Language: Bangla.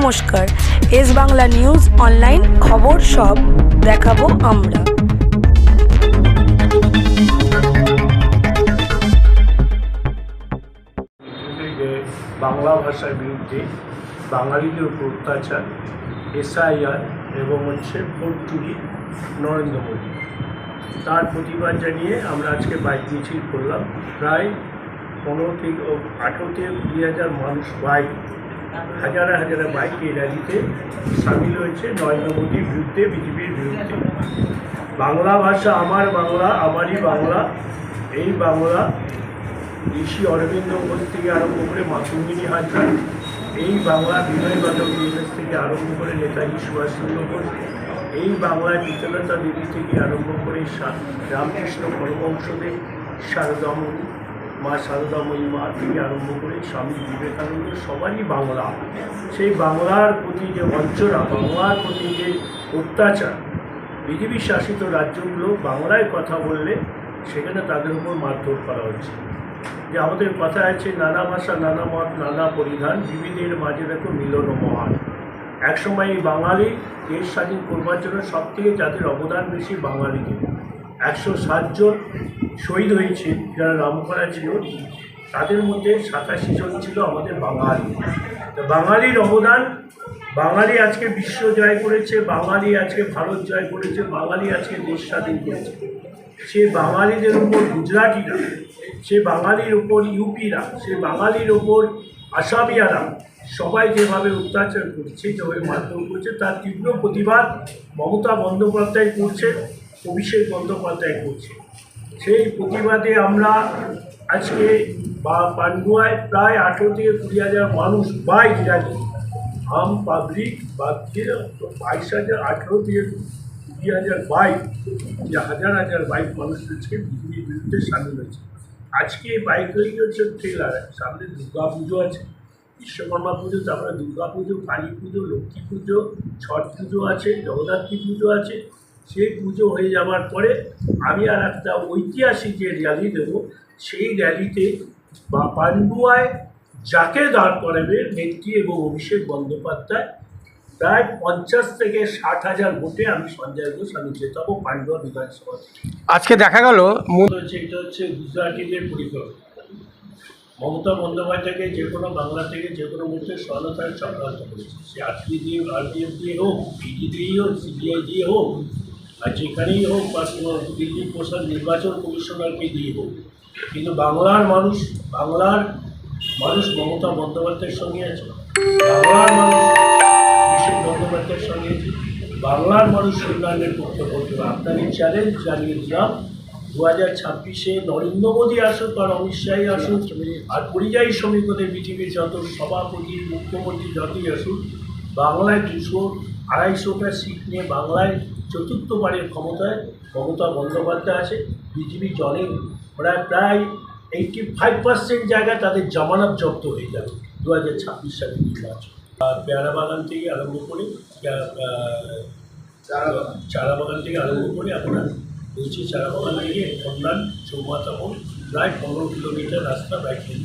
নমস্কার। এস বাংলা নিউজ অনলাইন খবর সব দেখাবো আমরা। বাংলা ভাষার বিরুদ্ধে বাঙালিদের উপর অত্যাচার, এসআইআর এবং হচ্ছে ভোট নরেন্দ্র মোদী। তার প্রতিবাদ জানিয়ে আমরা আজকে বাইক মিছিল করলাম। প্রায় পনেরো থেকে আঠেরো থেকে কুড়ি হাজার মানুষ বাইক হাজারে হাজারে বাইক এই র্যালিতে সামিল হয়েছে নরেন্দ্র মোদীর বিরুদ্ধে, বিজেপির বিরুদ্ধে। বাংলা ভাষা আমার বাংলা, আমারই বাংলা, এই বাংলা। ঋষি অরবিন্দ ঘোষ থেকে আরম্ভ করে মাতঙ্গিনী হাজরা, এই বাংলা বিনয় বাদক দিবস থেকে আরম্ভ করে নেতাজি সুভাষচন্দ্র বোস এই বাংলায় বিতলতা দেবী থেকে আরম্ভ করে রামকৃষ্ণ পরমহংসদেব শারদাময়ী মা শারদাময়ী মা থেকে আরম্ভ করে স্বামী বিবেকানন্দ সবারই বাংলা। সেই বাংলার প্রতি যে বঞ্চনা, বাংলার প্রতি যে অত্যাচার, বিজেপি শাসিত রাজ্যগুলো বাংলায় কথা বললে সেখানে তাদের উপর মারধর করা হচ্ছে। যে আমাদের কথা আছে, নানা ভাষা, নানা মত, নানা পরিধান বিবিধের মাঝে দেখো মিলন ও মহান। একসময় এই বাঙালি দেশ স্বাধীন করবার জন্য সব থেকে যাদের অবদান বেশি বাঙালিদের। একশো সাতজন শহীদ হয়েছে যারা নামকরা ছিল তাদের মধ্যে সাতাশি জন ছিল আমাদের বাঙালি। তো বাঙালির অবদান, বাঙালি আজকে বিশ্ব জয় করেছে, বাঙালি আজকে ভারত জয় করেছে, বাঙালি আজকে দেশ স্বাধীন করেছে। সে বাঙালিদের উপর গুজরাটিরা, সে বাঙালির উপর ইউপিরা, সে বাঙালির উপর আসামিয়ারা সবাই যেভাবে অত্যাচার করছে, যেভাবে মাধ্যম করছে, তার তীব্র প্রতিবাদ মমতা বন্দ্যোপাধ্যায় করছে, অভিষেক বন্দ্যোপাধ্যায় করছে। সেই প্রতিবাদে আমরা আজকে বা পান্ডুয়ায় প্রায় আঠেরো থেকে কুড়ি হাজার মানুষ বাইক র্যালি, আম পাবলিক বা বাইশ হাজার, আঠেরো থেকে কুড়ি হাজার বাইক, যে হাজার হাজার বাইক মানুষ আজকে বিজেপির বিরুদ্ধে সামিল হয়েছে। আজকে বাইক র্যালি হচ্ছে ট্রেলার, সামনে দুর্গা পুজো আছে, বিশ্বকর্মা পুজো, তারপরে দুর্গা পুজো, কালী পুজো, লক্ষ্মী পুজো, ছট পুজো আছে, জগদ্ধাত্রী পুজো আছে সেই পুজো হয়ে যাওয়ার পরে আমি আর একটা ঐতিহাসিক যে র্যালি দেবো সেই র্যালিতে বা পান্ডুয়ায় যাকে দাঁড় করাবে নেত্রী এবং অভিষেক বন্দ্যোপাধ্যায় প্রায় পঞ্চাশ থেকে ষাট হাজার ভোটে আমি সঞ্জয় ঘোষ আমি জেতাবো পান্ডুয়া বিধানসভা আজকে দেখা গেল এটা হচ্ছে গুজরাটিদের পরিকল্পনা। মমতা বন্দ্যোপাধ্যায়কে যে কোনো বাংলা থেকে যে কোনো মুহূর্তে সহায়তায় চক্রান্ত করেছে। সে আরপি দিয়ে আরপিএফ দিয়ে হোক পিডি দিয়েই হোক সিবিআই দিয়ে হোক আর যেখানেই হোক বা কোনো দিল্লি প্রসাদ নির্বাচন কমিশনারকে দিয়ে হোক, কিন্তু বাংলার মানুষ বাংলার মানুষ মমতা বন্দ্যোপাধ্যায়ের সঙ্গে আছে। বাংলার মানুষ বন্দ্যোপাধ্যায়ের সঙ্গে আছে। বাংলার মানুষ উন্নয়নের পক্ষে দেবে। আপনাদের চ্যালেঞ্জ জানিয়ে দিলাম দু হাজার ছাব্বিশে নরেন্দ্র মোদী আসুক আর অমিত শাহী আসুক, আর পরিযায়ী শ্রমিকদের পৃথিবীর যত সভাপতি, মুখ্যমন্ত্রী যতই আসুক বাংলায় দুশো আড়াইশোটা সিট নিয়ে বাংলায় চতুর্থবারের ক্ষমতায় মমতা বন্দ্যোপাধ্যায় আছে। বিজেপি জনে ওরা প্রায় এইটি ফাইভ পার্সেন্ট জায়গায় তাদের জামানত জব্দ হয়ে যাবে দু হাজার ছাব্বিশ সালে নির্বাচন। আর পেয়ারা বাগান থেকে আরম্ভ করে চারা বাগান থেকে আরম্ভ করে আপনার বলছি চারা বাগান থেকে চৌমাথা মোড় প্রায় পনেরো কিলোমিটার রাস্তা বাইক নিয়ে